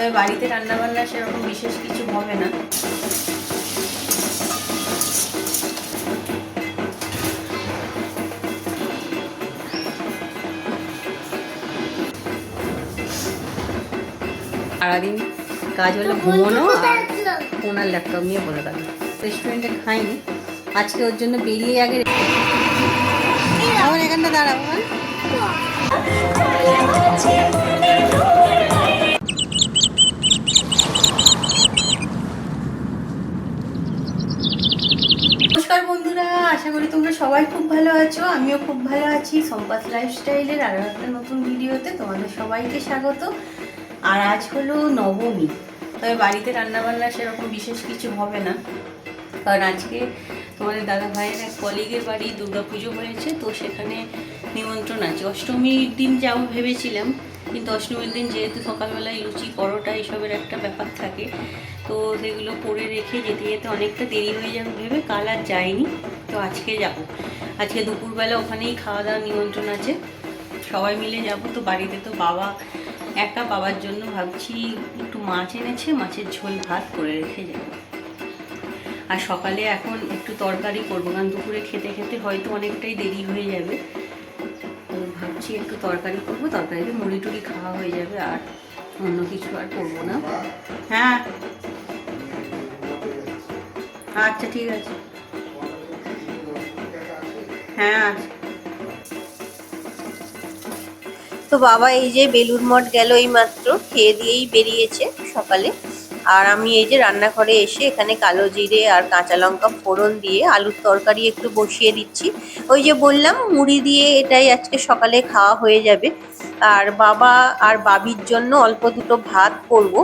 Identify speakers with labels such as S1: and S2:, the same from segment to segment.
S1: তবে বাড়িতে রান্নাবান্না সেরকম বিশেষ কিছু হবে না। সারাদিন কাজ হলো ঘুমোনো আর ফোন ল্যাপটপ নিয়ে বলে থাকবে রেস্টুরেন্টে খাইনি। আজকে ওর জন্য বেরিয়ে আগে আমার এখানটা দাঁড়াবো নমস্কার বন্ধুরা, আশা করি তোমরা সবাই খুব ভালো আছো, আমিও খুব ভালো আছি, সম্পাস লাইফস্টাইলের আরও একটা নতুন ভিডিওতে তোমাদের সবাইকে স্বাগত। আর আজ হলো নবমী, তবে বাড়িতে রান্নাবান্না সেরকম বিশেষ কিছু হবে না, কারণ আজকে তোমাদের দাদা ভাইয়ের এক কলিগের বাড়ি দুর্গাপুজো হয়েছে, তো সেখানে নিমন্ত্রণ আছে। অষ্টমীর দিন যাব ভেবেছিলাম, কিন্তু অষ্টমীর দিন যেহেতু সকালবেলায় লুচি, পরোটা, এসবের একটা ব্যাপার থাকে তো সেগুলো করে রেখে যেতে যেতে অনেকটা দেরি হয়ে যাবে ভেবে কাল আর যাইনি। তো আজকে যাব। আজকে দুপুরবেলা ওখানেই খাওয়া দাওয়া নিমন্ত্রণ আছে। সবাই মিলে যাব। তো বাড়িতে তো বাবা একা বাবার জন্য ভাবছি একটু মাছ এনেছে, মাছের ঝোল ভাত করে রেখে যাব। আর সকালে এখন একটু তরকারি করব, কারণ দুপুরে খেতে খেতে হয়তো অনেকটাই দেরি হয়ে যাবে। তো ভাবছি একটু তরকারি করব, তরকারিতে মুড়ি টুড়ি খাওয়া হয়ে যাবে আর অন্য কিছু আর করব না। হ্যাঁ আচ্ছা ঠিক আছে। হ্যাঁ আচ্ছা
S2: তো বাবা, এই যে বেলুর মঠ গেল এই মাত্র খেয়ে দিয়েই বেরিয়েছে সকালে। আর আমি এই যে রান্নাঘরে এসে এখানে কালো জিরে আর কাঁচা লঙ্কা ফোড়ন দিয়ে আলুর তরকারি একটু বসিয়ে দিচ্ছি। ওই যে বললাম, মুড়ি দিয়ে এটাই আজকে সকালে খাওয়া হয়ে যাবে। আর বাবা আর বাবির জন্য অল্প দুটো ভাত করব।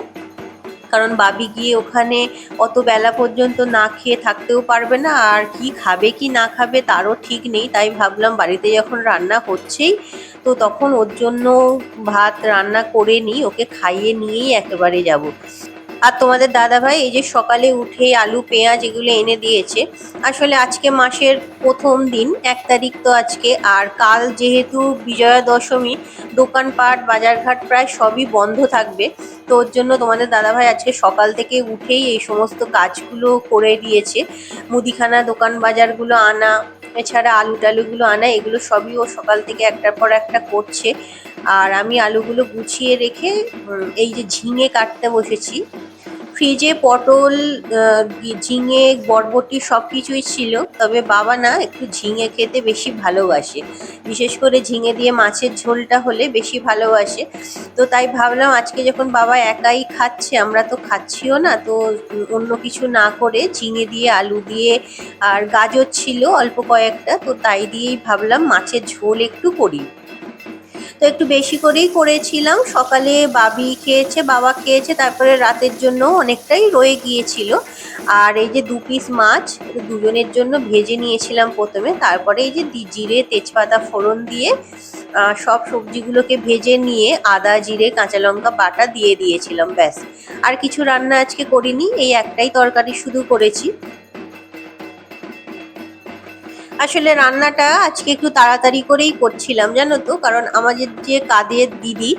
S2: কারণ বাবি গিয়ে ওখানে অত বেলা পর্যন্ত না খেয়ে থাকতেও পারবে না। আর কি খাবে কি না খাবে তারও ঠিক নেই। তাই ভাবলাম বাড়িতে যখন রান্না হচ্ছেই, তো তখন ওর জন্য ভাত রান্না করে নিই। ওকে খাইয়ে নিয়েই একেবারে যাব। আর তোমাদের দাদা ভাই এই যে সকালে উঠেই আলু, পেঁয়াজ এগুলো এনে দিয়েছে। আসলে আজকে মাসের প্রথম দিন, এক তারিখ তো আজকে। আর কাল যেহেতু বিজয়া দশমী দোকানপাট, বাজারঘাট প্রায় সবই বন্ধ থাকবে। তো ওর জন্য তোমাদের দাদাভাই আজকে সকাল থেকে উঠেই এই সমস্ত কাজগুলো করে দিয়েছে। মুদিখানা দোকান বাজারগুলো আনা, এছাড়া আলু টালুগুলো আনা, এগুলো সবই ও সকাল থেকে একটার পর একটা করছে। আর আমি আলুগুলো গুছিয়ে রেখে এই যে ঝিঙে কাটতে বসেছি। ফ্রিজে পটল ঝিঙে, বরবটি সব কিছুই ছিল। তবে বাবা না একটু ঝিঙে খেতে বেশি ভালোবাসে। বিশেষ করে ঝিঙে দিয়ে মাছের ঝোলটা হলে বেশি ভালোবাসে। তো তাই ভাবলাম আজকে যখন বাবা একাই খাচ্ছে, আমরা তো খাচ্ছিও না, তো অন্য কিছু না করে ঝিঙে দিয়ে, আলু দিয়ে আর গাজর ছিল অল্প কয়েকটা, তো তাই দিয়েই ভাবলাম মাছের ঝোল একটু করি। তো একটু বেশি করেই করেছিলাম। সকালে বাবি খেয়েছে, বাবা খেয়েছে, তারপরে রাতের জন্য অনেকটাই রয়ে গিয়েছিল। আর এই যে দু পিস মাছ দুজনের জন্য ভেজে নিয়েছিলাম প্রথমে। তারপরে এই যে জিরে, তেজপাতা ফোড়ন দিয়ে সব সবজিগুলোকে ভেজে নিয়ে আদা, জিরে, কাঁচা লঙ্কা বাটা দিয়ে দিয়েছিলাম, ব্যাস। আর কিছু রান্না আজকে করিনি, এই একটাই তরকারি শুধু করেছি। আসলে রান্নাটা আজকে একটু তাড়াতাড়ি করেই করছিলাম, জানো তো? কারণ আমাদের যে কাদের দিদি,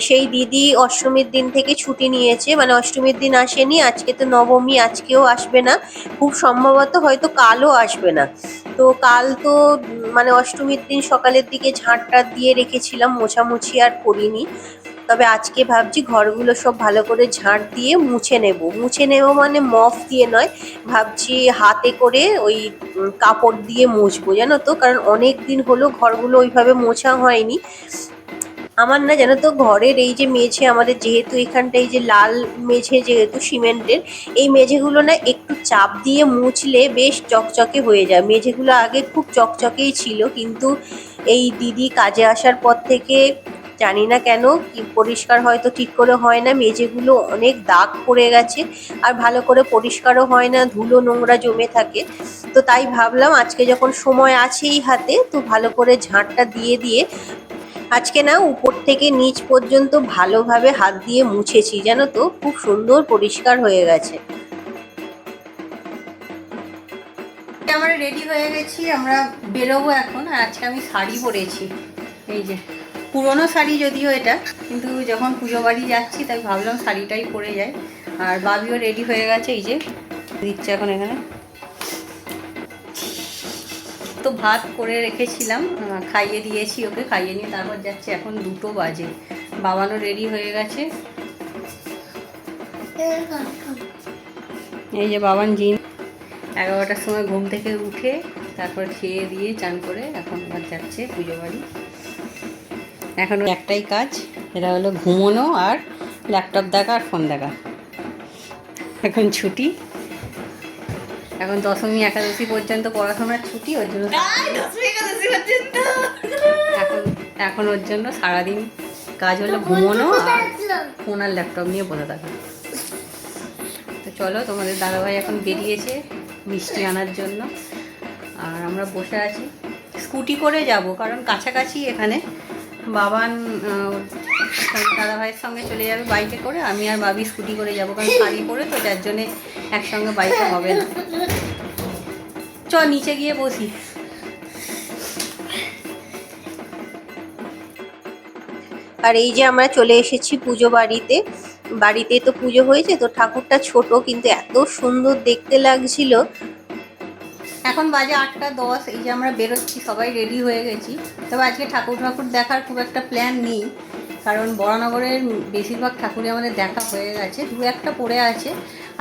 S2: সেই দিদি অষ্টমীর দিন থেকে ছুটি নিয়েছে। মানে অষ্টমীর দিন আসেনি, আজকে তো নবমী, আজকেও আসবে না। খুব সম্ভবত হয়তো কালও আসবে না। তো কাল তো মানে অষ্টমীর দিন সকালের দিকে ঝাঁটটা দিয়ে রেখেছিলাম, মোছামুছি আর করিনি। তবে আজকে ভাবছি ঘরগুলো সব ভালো করে ঝাঁট দিয়ে মুছে নেব। মুছে নেব মানে মফ দিয়ে নয়, ভাবছি হাতে করে ওই কাপড় দিয়ে মুছবো, জানো তো? কারণ অনেক দিন হলো ঘরগুলো ওইভাবে মোছা হয়নি। আমার না জানো তো, ঘরের এই যে মেঝে, আমাদের যেহেতু এখানটা এই যে লাল মেঝে যেহেতু সিমেন্টের, এই মেঝেগুলো না একটু চাপ দিয়ে মুছলে বেশ চকচকে হয়ে যায়। মেঝেগুলো আগে খুব চকচকেই ছিল, কিন্তু এই দিদি কাজে আসার পর থেকে জানি না কেন, কি পরিষ্কার হয়তো ঠিক করে হয় না, মেঝেগুলো অনেক দাগ পড়ে গেছে আর ভালো করে পরিষ্কারও হয় না, ধুলো নোংরা জমে থাকে। তো তাই ভাবলাম আজকে যখন সময় আছেই হাতে, তো ভালো করে ঝাঁটটা দিয়ে দিয়ে আজকে না উপর থেকে নিচ পর্যন্ত ভালোভাবে হাত দিয়ে মুছেছি, জানো তো? খুব সুন্দর পরিষ্কার হয়ে গেছে।
S1: আমরা রেডি হয়ে গেছি, আমরা বেরোবো এখন। আজকে আমি শাড়ি পরেছি। এই যে। পুরনো শাড়ি যদিও এটা, কিন্তু যখন পুজো বাড়ি যাচ্ছি, তাই ভাবলাম শাড়িটাই পরে যায় আর বাবিও রেডি হয়ে গেছে, এই যে দিচ্ছে এখন এখানে। তো ভাত করে রেখেছিলাম খাইয়ে দিয়েছি ওকে, খাইয়ে নিয়ে তারপর যাচ্ছে, এখন দুটো বাজে। বাবানও রেডি হয়ে গেছে। এই যে বাবান জিন এগারোটার সময় ঘুম থেকে উঠে, তারপর খেয়ে দিয়ে, চান করে এখন আবার যাচ্ছে পুজো বাড়ি। এখন একটাই কাজ এটা হলো ঘুমোনো আর ল্যাপটপ দেখা আর ফোন দেখা। এখন ছুটি। এখন দশমী একাদশী পর্যন্ত পড়াশোনার ছুটি ওর জন্য এখন এখন ওর জন্য সারাদিন কাজ হলো ঘুমোনো আর ফোন আর ল্যাপটপ নিয়ে বসে থাকা। তো চলো তোমাদের দাদাভাই এখন বেরিয়েছে মিষ্টি আনার জন্য। আর আমরা বসে আছি। স্কুটি করে যাব কারণ কাছাকাছি এখানে বাবান দাদা ভাইয়ের সঙ্গে চলে যাবে বাইকে করে, আমি আর বাবি স্কুটি করে যাব, কারণ শাড়ি পরে তো যার জন্যে একসঙ্গে বাইকে হবে না। চ, নিচে গিয়ে বসি।
S2: আর এই যে আমরা চলে এসেছি পুজো বাড়িতে বাড়িতে তো পুজো হয়েছে, তো ঠাকুরটা ছোট, কিন্তু এত সুন্দর দেখতে লাগছিল।
S1: এখন বাজে আটটা দশ, এই যে আমরা বেরোচ্ছি, সবাই রেডি হয়ে গেছি। তবে আজকে ঠাকুর ঠাকুর দেখার খুব একটা প্ল্যান নেই, কারণ বরানগরের বেশিরভাগ ঠাকুরই আমাদের দেখা হয়ে গেছে। দু একটা পড়ে আছে।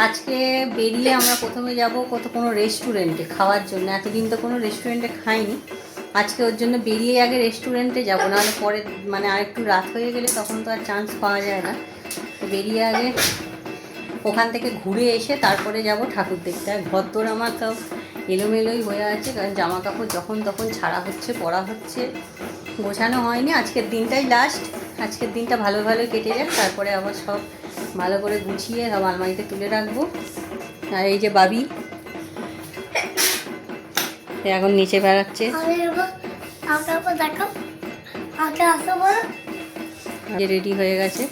S1: আজকে বেরিয়ে আমরা প্রথমে যাব কত, কোনো রেস্টুরেন্টে খাওয়ার জন্য। এতদিন তো কোনো রেস্টুরেন্টে খাইনি। আজকে ওর জন্য বেরিয়ে আগে রেস্টুরেন্টে যাব, নাহলে পরে মানে আরেকটু রাত হয়ে গেলে তখন তো আর চান্স পাওয়া যায় না। তো বেরিয়ে আগে ওখান থেকে ঘুরে এসে তারপরে যাব ঠাকুর দেখতে। আর ঘরদোর আমার এলোমেলোই হয়ে আছে কারণ জামা কাপড় যখন তখন ছাড়া হচ্ছে পরা হচ্ছে গোছানো হয়নি। আজকের দিনটাই লাস্ট আজকের দিনটা ভালো ভালো কেটে যাক তারপরে আবার সব ভালো করে গুছিয়ে সব আলমারিতে তুলে রাখব। আর এই যে বাবি এখন নিচে বেড়াচ্ছে। রেডি হয়ে গেছে।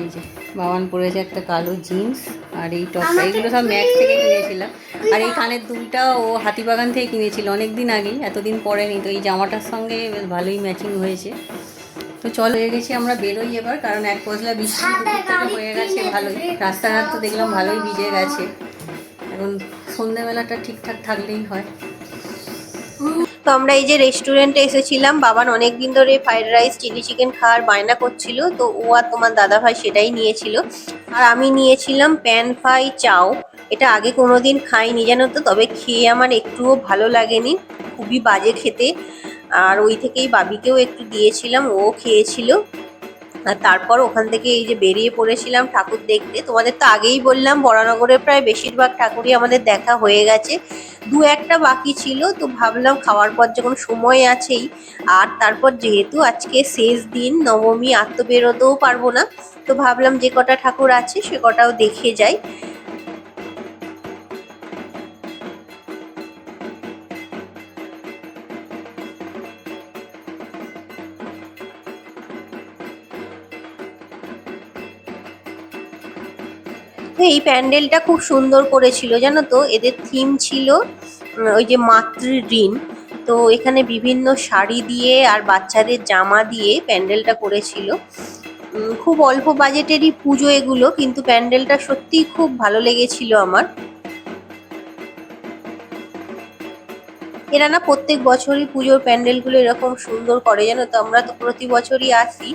S1: এই যে বাবান পরেছে একটা কালো জিন্স আর এই টপটা এগুলো সব ম্যাক্স থেকে কিনেছিলাম। আর এই কানের দুলটা ও হাতিবাগান থেকে কিনেছিল অনেক দিন আগেই এতদিন পরে নি তো এই জামাটার সঙ্গে বেশ ভালোই ম্যাচিং হয়েছে। তো চল হয়ে গেছি আমরা বেরোই এবার কারণ এক পশলা বৃষ্টি হয়ে গেছে ভালোই। রাস্তাঘাট তো দেখলাম ভালোই ভিজে গেছে। এখন সন্ধ্যেবেলাটা ঠিকঠাক থাকলেই হয়।
S2: তো আমরা এই যে রেস্টুরেন্টে এসেছিলাম বাবার অনেক দিন ধরে ফ্রাইড রাইস চিলি চিকেন খাওয়ার বায়না করছিল, তো ও আর তোমার দাদাভাই সেটাই নিয়েছিল। আর আমি নিয়েছিলাম প্যান ফ্রাই চাও, এটা আগে কোনো দিন খাইনি জানো তো, তবে খেয়ে আমার একটুও ভালো লাগেনি, খুবই বাজে খেতে। আর ওই থেকেই বাবিকেও একটু দিয়েছিলাম, ও খেয়েছিল। আর তারপর ওখান থেকে এই যে বেরিয়ে পড়েছিলাম ঠাকুর দেখতে। তোমাদের তো আগেই বললাম, বরানগরের প্রায় বেশিরভাগ ঠাকুরই আমাদের দেখা হয়ে গেছে। দু একটা বাকি ছিল, তো ভাবলাম খাওয়ার পর যখন সময় আছেই, আর তারপর যেহেতু আজকে শেষ দিন, নবমী তো বেরোতেও পারব না, তো ভাবলাম যে কটা ঠাকুর আছে সে কটাও দেখে যাই। এই প্যান্ডেলটা খুব সুন্দর করেছিল, জানো তো? এদের থিম ছিল ওই যে মাতৃ ঋণ। তো এখানে বিভিন্ন শাড়ি দিয়ে আর বাচ্চাদের জামা দিয়ে প্যান্ডেলটা করেছিল। খুব অল্প বাজেটেরই পুজো এগুলো, কিন্তু প্যান্ডেলটা সত্যিই খুব ভালো লেগেছিল আমার। এরা না প্রত্যেক বছরই পুজোর প্যান্ডেলগুলো এরকম সুন্দর করে, জানো তো? আমরা তো প্রতি বছরই আসি,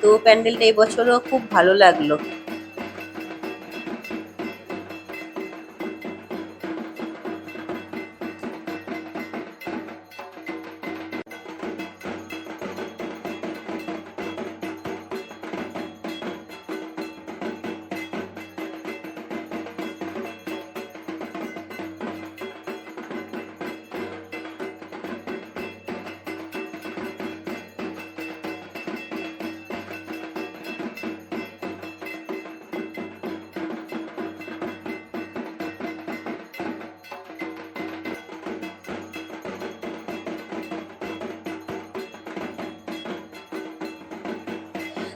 S2: তো প্যান্ডেলটা এই বছরও খুব ভালো লাগল।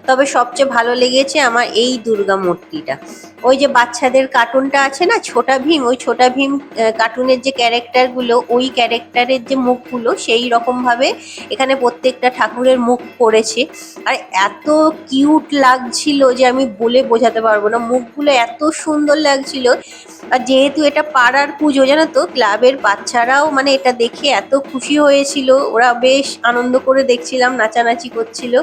S2: তবে সবচেয়ে ভালো লেগেছে আমার এই দুর্গা মূর্তিটা। ওই যে বাচ্চাদের কার্টুনটা আছে না, ছোটা ভীম, ওই ছোটা ভীম কার্টুনের যে ক্যারেক্টারগুলো ওই ক্যারেক্টারের যে মুখগুলো, সেই রকম ভাবে এখানে প্রত্যেকটা ঠাকুরের মুখ করেছে আর এত কিউট লাগছিল যে আমি বলে বোঝাতে পারব না। মুখগুলো এত সুন্দর লাগছিল। আর যেহেতু এটা পাড়ার পুজো, জানো তো, ক্লাবের বাচ্চারাও মানে এটা দেখে এত খুশি হয়েছিল। ওরা বেশ আনন্দ করে দেখছিলাম, নাচানাচি করছিল।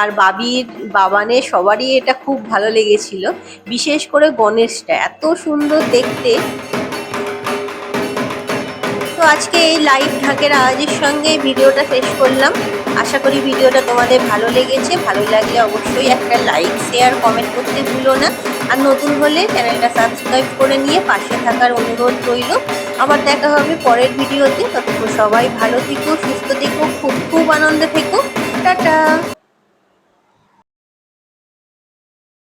S2: আর বাবির বাবানে সবারই এটা খুব ভালো লেগেছিল। বিশেষ করে গণেশটা, এত সুন্দর দেখতে। তো আজকে এই লাইভ ঢাকের আওয়াজের সঙ্গে ভিডিওটা শেষ করলাম। আশা করি ভিডিওটা তোমাদের ভালো লেগেছে। ভালো লাগলে অবশ্যই একটা লাইক, শেয়ার, কমেন্ট করতে ভুলো না। আর নতুন হলে চ্যানেলটা সাবস্ক্রাইব করে নিয়ে পাশে থাকার অনুরোধ রইল। আবার দেখা হবে পরের ভিডিওতে। ততক্ষণ সবাই ভালো থেকো, সুস্থ থেকো, খুব খুব আনন্দে থেকো। টাটা!